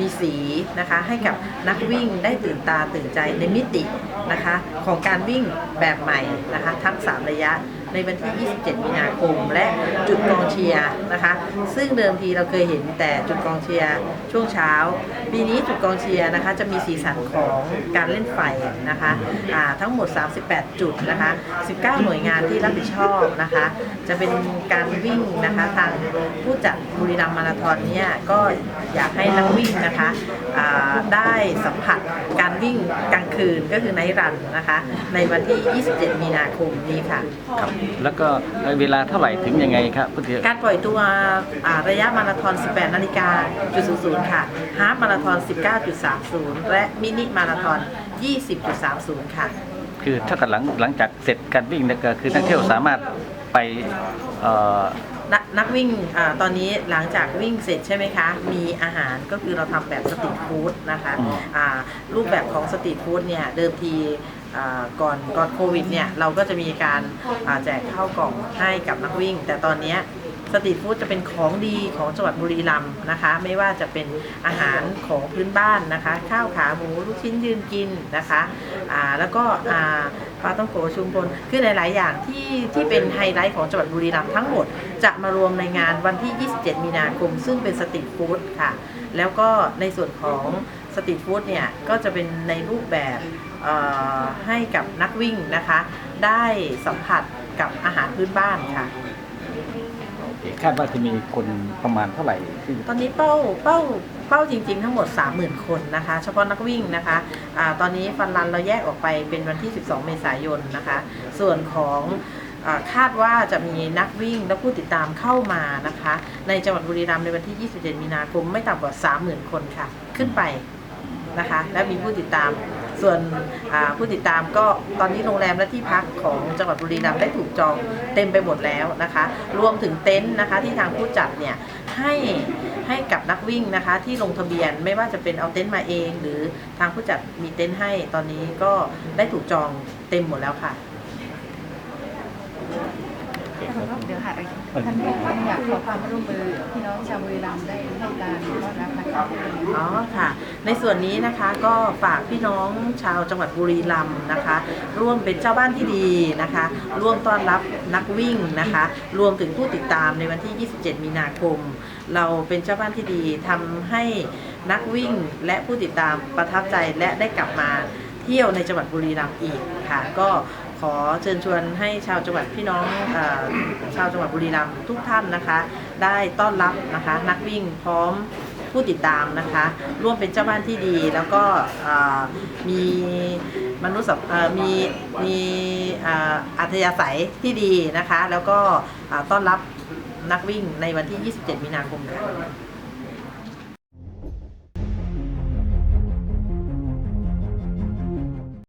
มีสีนะคะ ให้กับนักวิ่งได้ตื่นตาตื่นใจในมิตินะคะ ของการวิ่งแบบใหม่นะคะ ทั้ง 3 ระยะ ในวันที่ 27 มีนาคม และจุดกองเชียร์นะคะ ซึ่งเดิมทีเราเคยเห็นแต่จุดกองเชียร์ช่วงเช้า ปีนี้จุดกองเชียร์นะคะจะมีสีสันของการเล่นไฟนะคะอ่าทั้งหมด 38 จุดนะคะ 19 หน่วยงานที่รับผิดชอบนะคะ จะเป็นการวิ่งนะคะทางผู้จัดบุรีรัมย์มาราธอนเนี่ยก็อยากให้นักวิ่งนะคะได้สัมผัสการวิ่งกลางคืนก็คือไนรันนะคะ ในวันที่ 27 มีนาคมนี้ค่ะครับแล้วก็เวลาเท่าไหร่ถึงยังไงครับพุทธิการปล่อยตัวอ่าระยะมาราธอน 18 นาฬิกาจุด00ค่ะฮาล์ฟมาราธอน 19.30 และมินิมาราธอน 20.30 ค่ะ คือถ้ากับหลังหลังจากเสร็จการวิ่งเนี่ยก็คือนักเที่ยวสามารถไปเอ่อนกนักวิ่งอาตอนนี้หลังจากวิ่งเสร็จใช่ไหมคะ มีอาหารก็คือเราทำแบบสตรีทฟู้ดนะคะอ่ารูปแบบของสตรีทฟู้ดเนี่ยเดิมทีอ่า ก่อนก่อนโควิดเนี่ยเราก็จะมีการแจกข้าวกล่องให้กับนักวิ่ง แต่ตอนนี้สตรีทฟู้ดจะเป็นของดีของจังหวัดบุรีรัมย์นะคะ ไม่ว่าจะเป็นอาหารของพื้นบ้านนะคะ ข้าวขาหมูลูกชิ้นยืนกินนะคะอ่าแล้วก็อ่าปลาต้องโกชุมพลคือหลาย ๆ อย่างที่ที่เป็นไฮไลท์ของจังหวัดบุรีรัมย์ทั้งหมดจะมารวมในงานวันที่ 27 มีนาคม ซึ่งเป็นสตรีทฟู้ดค่ะ แล้วก็ในส่วนของ สตรีทฟู้ดเนี่ยก็จะเป็นในรูปแบบเอ่อให้กับนักวิ่งนะคะ ได้สัมผัสกับอาหารพื้นบ้านค่ะโอเคคาดว่าจะมีคนประมาณเท่าไหร่ที่ตอนนี้เป้าเป้าเป้าจริงๆ ทั้งหมด 30,000 คนนะคะ เฉพาะนักวิ่งนะคะอาตอนนี้ฟันรันเราแยกออกไปเป็นวันที่ 12 เมษายนนะคะ ส่วนของอาคาดว่าจะมีนักวิ่งและผู้ติดตามเข้ามานะคะ ในจังหวัดบุรีรัมย์ในวันที่ 27 มีนาคมไม่ต่ำกว่า 30,000 คนค่ะ ขึ้นไป นะคะ และมีผู้ติดตาม ส่วนผู้ติดตามก็ตอนนี้โรงแรมและที่พักของจังหวัดบุรีรัมย์ได้ถูกจองเต็มไปหมดแล้วนะคะ รวมถึงเต็นท์นะคะที่ทางผู้จัดเนี่ยให้ให้กับนักวิ่งนะคะที่ลงทะเบียนไม่ว่าจะเป็นเอาเต็นท์มาเอง หรือทางผู้จัดมีเต็นท์ให้ตอนนี้ก็ได้ถูกจองเต็มหมดแล้วค่ะ เท่านอยากขอความร่วมมือพี่น้องชาวบุรีรัมย์ได้ให้การต้อนรับนะคะอ๋อค่ะ ในส่วนนี้นะคะก็ฝากพี่น้องชาวจังหวัดบุรีรัมย์นะคะ ร่วมเป็นเจ้าบ้านที่ดีนะคะ ร่วมต้อนรับนักวิ่งนะคะ รวมถึงผู้ติดตามในวันที่ 27 มีนาคม เราเป็นเจ้าบ้านที่ดีทำให้นักวิ่งและผู้ติดตามประทับใจและได้กลับมาเที่ยวในจังหวัดบุรีรัมย์อีกค่ะ ก็ ขอเชิญชวนให้ชาวจังหวัดพี่น้องอชาวจังหวัดบุรีรัมย์ทุกท่านนะคะ ได้ต้อนรับนะคะนักวิ่งพร้อมผู้ติดตามนะคะ ร่วมเป็นเจ้าบ้านที่ดี แล้วก็มีมนุษย์มีมีอัธยาศัยที่ดีนะคะ แล้วก็ต้อนรับนักวิ่งในวันที่ 27 มีนาคมค่ะ